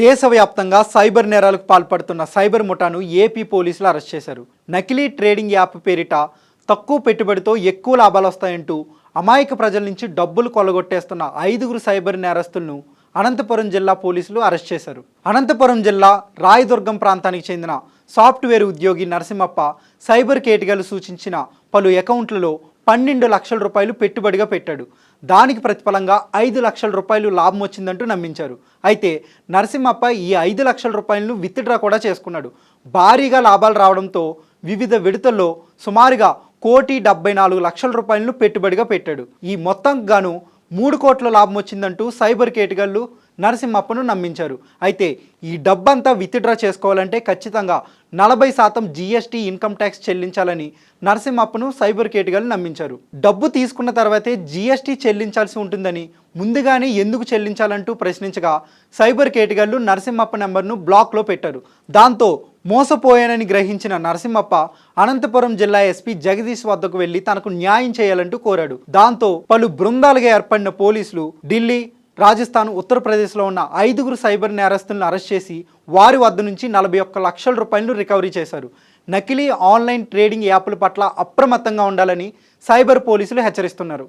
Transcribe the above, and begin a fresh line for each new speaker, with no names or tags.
దేశవ్యాప్తంగా సైబర్ నేరాలకు పాల్పడుతున్న సైబర్ ముఠాను ఏపీ పోలీసులు అరెస్ట్ చేశారు. నకిలీ ట్రేడింగ్ యాప్ పేరిట తక్కువ పెట్టుబడితో ఎక్కువ లాభాలు వస్తాయంటూ అమాయక ప్రజల నుంచి డబ్బులు కొల్లగొట్టేస్తున్న ఐదుగురు సైబర్ నేరస్తులను అనంతపురం జిల్లా పోలీసులు అరెస్ట్ చేశారు. అనంతపురం జిల్లా రాయదుర్గం ప్రాంతానికి చెందిన సాఫ్ట్వేర్ ఉద్యోగి నరసింహప్ప సైబర్ కేటగాలు సూచించిన పలు అకౌంట్లలో పన్నెండు లక్షల రూపాయలు పెట్టుబడిగా పెట్టాడు. దానికి ప్రతిఫలంగా ఐదు లక్షల రూపాయలు లాభం వచ్చిందంటూ నమ్మించారు. అయితే నరసింహప్ప ఈ ఐదు లక్షల రూపాయలను విత్డ్రా కూడా చేసుకున్నాడు. భారీగా లాభాలు రావడంతో వివిధ విడతల్లో సుమారుగా కోటి డెబ్బై నాలుగు లక్షల రూపాయలను పెట్టుబడిగా పెట్టాడు. ఈ మొత్తం గాను మూడు కోట్ల లాభం వచ్చిందంటూ సైబర్ కేటగాళ్ళు నరసింహప్పను నమ్మించారు. అయితే ఈ డబ్బంతా విత్డ్రా చేసుకోవాలంటే ఖచ్చితంగా నలభై శాతం జీఎస్టీ ఇన్కమ్ ట్యాక్స్ చెల్లించాలని నరసింహప్పను సైబర్ కేటుగాలు నమ్మించారు. డబ్బు తీసుకున్న తర్వాతే జీఎస్టీ చెల్లించాల్సి ఉంటుందని ముందుగానే ఎందుకు చెల్లించాలంటూ ప్రశ్నించగా సైబర్ కేటుగాళ్ళు నరసింహప్ప నెంబర్ను బ్లాక్లో పెట్టారు. దాంతో మోసపోయానని గ్రహించిన నరసింహప్ప అనంతపురం జిల్లా ఎస్పీ జగదీష్ వద్దకు వెళ్ళి తనకు న్యాయం చేయాలంటూ కోరాడు. దాంతో పలు బృందాలుగా ఏర్పడిన పోలీసులు ఢిల్లీ రాజస్థాన్ ఉత్తరప్రదేశ్లో ఉన్న ఐదుగురు సైబర్ నేరస్తులను అరెస్ట్ చేసి వారి వద్ద నుంచి నలభై ఒక్క లక్షల రూపాయలను రికవరీ చేశారు. నకిలీ ఆన్లైన్ ట్రేడింగ్ యాప్ల పట్ల అప్రమత్తంగా ఉండాలని సైబర్ పోలీసులు హెచ్చరిస్తున్నారు.